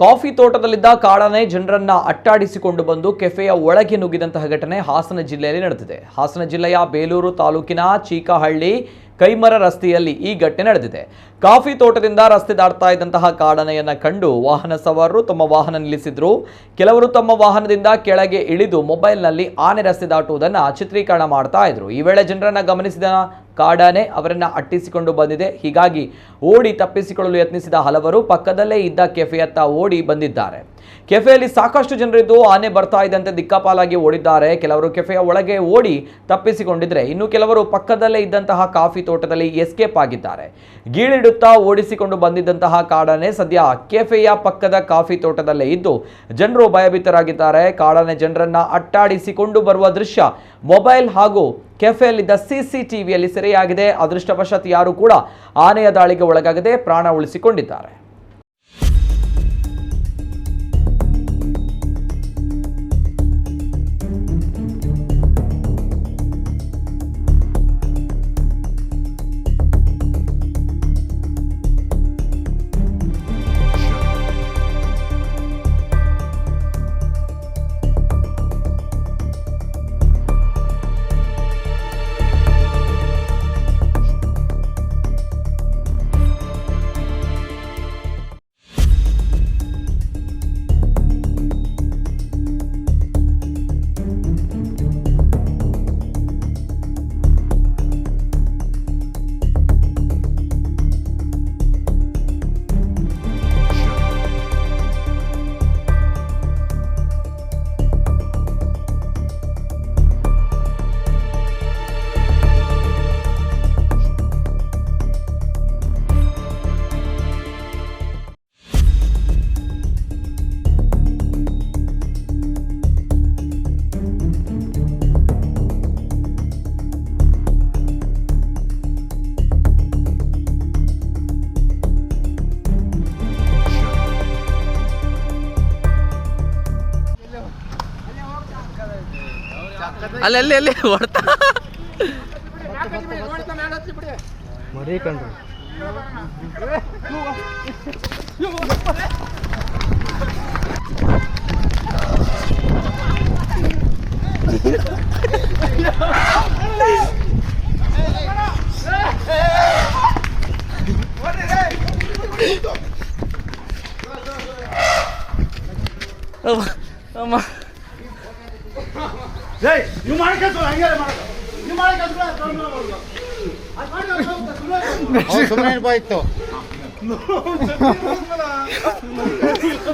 Coffee ತೋಟದಲ್ಲಿದ್ದ ಕಾಡಾನೆ ಜನರನ್ನ ಅಟ್ಟಾಡಿಸಿಕೊಂಡು ಬಂದು ಕೆಫೆಯ ಒಳಗೆ ನುಗ್ಗಿದಂತಹ ಘಟನೆ ಹಾಸನ ಜಿಲ್ಲೆಯಲ್ಲಿ ನಡೆದಿದೆ. ಹಾಸನ ಜಿಲ್ಲೆಯ ಬೇಲೂರು ತಾಲೂಕಿನ ಚೀಕಹಳ್ಳಿ ಕೈಮರ ರಸ್ತೆಯಲ್ಲಿ ಈ ಘಟನೆ ನಡೆದಿದೆ. ಕಾಫಿ ತೋಟದಿಂದ ರಸ್ತೆ ದಾಟ್ತಾ ಇದ್ದಂತಹ ಕಾಡನೆಯನ್ನು ಕಂಡು ವಾಹನ ಸವಾರರು ತಮ್ಮ ವಾಹನ ನಿಲ್ಲಿಸಿದ್ರು. ಕೆಲವರು ತಮ್ಮ ವಾಹನದಿಂದ ಕೆಳಗೆ ಇಳಿದು ಮೊಬೈಲ್ನಲ್ಲಿ ಆನೆ ರಸ್ತೆ ದಾಟುವುದನ್ನ ಚಿತ್ರೀಕರಣ ಮಾಡ್ತಾ ಇದ್ರು. ಈ ವೇಳೆ ಜನರನ್ನ ಗಮನಿಸಿದ ಕಾಡಾನೆ ಅವರನ್ನು ಅಟ್ಟಿಸಿಕೊಂಡು ಬಂದಿದೆ. ಹೀಗಾಗಿ ಓಡಿ ತಪ್ಪಿಸಿಕೊಳ್ಳಲು ಯತ್ನಿಸಿದ ಹಲವರು ಪಕ್ಕದಲ್ಲೇ ಇದ್ದ ಕೆಫೆಯತ್ತ ಓಡಿ ಬಂದಿದ್ದಾರೆ. ಕೆಫೆಯಲ್ಲಿ ಸಾಕಷ್ಟು ಜನರಿದ್ದು ಆನೆ ಬರ್ತಾ ಇದ್ದಂತೆ ದಿಕ್ಕಾಪಾಲಾಗಿ ಓಡಿದ್ದಾರೆ. ಕೆಲವರು ಕೆಫೆಯ ಒಳಗೆ ಓಡಿ ತಪ್ಪಿಸಿಕೊಂಡಿದ್ರೆ ಇನ್ನು ಕೆಲವರು ಪಕ್ಕದಲ್ಲೇ ಇದ್ದಂತಹ ಕಾಫಿ ತೋಟದಲ್ಲಿ ಎಸ್ಕೇಪ್ ಆಗಿದ್ದಾರೆ. ಗೀಳಿಡುತ್ತಾ ಓಡಿಸಿಕೊಂಡು ಬಂದಿದ್ದಂತಹ ಕಾಡಾನೆ ಸದ್ಯ ಕೆಫೆಯ ಪಕ್ಕದ ಕಾಫಿ ತೋಟದಲ್ಲೇ ಇದ್ದು ಜನರು ಭಯಭೀತರಾಗಿದ್ದಾರೆ. ಕಾಡಾನೆ ಜನರನ್ನ ಅಟ್ಟಾಡಿಸಿಕೊಂಡು ಬರುವ ದೃಶ್ಯ ಮೊಬೈಲ್ ಹಾಗೂ ಕೆಫೆಯಲ್ಲಿದ್ದ ಸಿಸಿಟಿವಿಯಲ್ಲಿ ಸೆರೆಯಾಗಿದೆ. ಅದೃಷ್ಟವಶಾತ್ ಯಾರು ಕೂಡ ಆನೆಯ ದಾಳಿಗೆ ಒಳಗಾಗದೆ ಪ್ರಾಣ ಉಳಿಸಿಕೊಂಡಿದ್ದಾರೆ. ಅಲ್ಲಿ ಅಲ್ಲಿ ಹೊಡ್ತಾ. ಮರಿ ಅಮ್ಮ, ಅಮ್ಮ. ನೀವು ಮಾಡ್ಕೊಂಡು ಹಂಗೆ ಮಾಡೋದು ನೀವು ಮಾಡ್ಕೊಂಡು ಸುಮ್ಮನೆ ಬಾಯ್ತು